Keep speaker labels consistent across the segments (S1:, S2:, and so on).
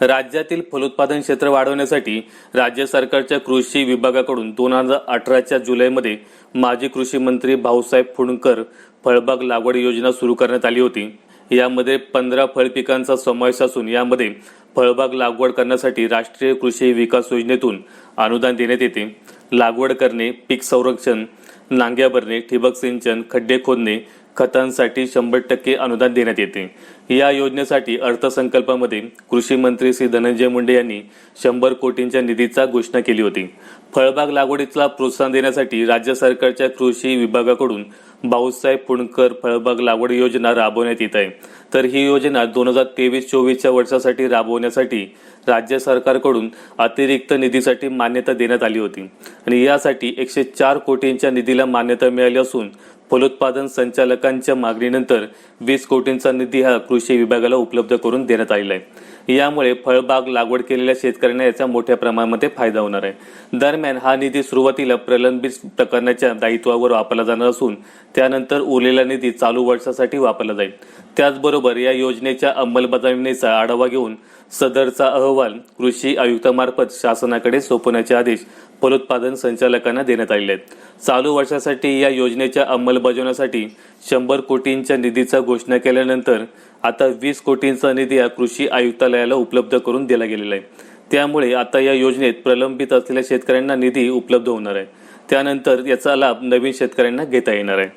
S1: राज्यातील फलोत्पादन क्षेत्र वाढवण्यासाठी राज्य सरकारच्या कृषी विभागाकडून दोन हजार अठराच्या जुलैमध्ये माजी कृषी मंत्री भाऊसाहेब फुंडकर फळबाग लागवड योजना सुरू करण्यात आली होती. यामध्ये पंधरा फळ पिकांचा समावेश असून यामध्ये फळबाग लागवड करण्यासाठी राष्ट्रीय कृषी विकास योजनेतून अनुदान देण्यात येते. लागवड करणे पीक संरक्षण नांग्या भरणे ठिबक सिंचन खड्डे खोदणे खतांसाठी शंभर टक्के अनुदान देण्यात येते. या योजनेसाठी अर्थसंकल्पामध्ये कृषी मंत्री श्री धनंजय मुंडे यांनी शंभर कोटींच्या निधीचा घोषणा केली होती. फळबाग लागवडीला प्रोत्साहन देण्यासाठी राज्य सरकारच्या कृषी विभागाकडून भाऊसाहेब पुणकर फळबाग लागवड योजना राबवण्यात येत आहे. तर ही योजना दोन हजार तेवीस चोवीसच्या वर्षासाठी राबवण्यासाठी राज्य सरकारकडून अतिरिक्त निधीसाठी मान्यता देण्यात आली होती. आणि यासाठी एकशे चार कोटींच्या निधीला मान्यता मिळाली असून फलोत्पादन संचालकांच्या मागणीनंतर वीस कोटींचा निधी हा कृषी विभागाला उपलब्ध करून देण्यात आलेला आहे. यामुळे फळबाग लागवड केलेल्या शेतकऱ्यांना याचा मोठ्या प्रमाणामध्ये फायदा होणार आहे. दरम्यान हा निधी सुरुवातीला प्रलंबित प्रकरणाच्या दायित्वावर वापरला जाणार असून त्यानंतर उरलेला निधी चालू वर्षासाठी वापरला जाईल. त्याचबरोबर या योजनेच्या अंमलबजावणीचा आढावा घेऊन सदरचा अहवाल कृषी आयुक्तामार्फत शासनाकडे सोपवण्याचे आदेश फलोत्पादन संचालकांना देण्यात आलेले आहेत. चालू वर्षासाठी या योजनेच्या अंमलबजावण्यासाठी शंभर कोटींच्या निधीचा घोषणा केल्यानंतर आता वीस कोटींचा निधी या कृषी आयुक्तालयाला उपलब्ध करून दिला गेलेला आहे. त्यामुळे आता या योजनेत प्रलंबित असलेल्या शेतकऱ्यांना निधी उपलब्ध होणार आहे. त्यानंतर याचा लाभ नवीन शेतकऱ्यांना घेता येणार आहे.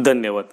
S1: धन्यवाद.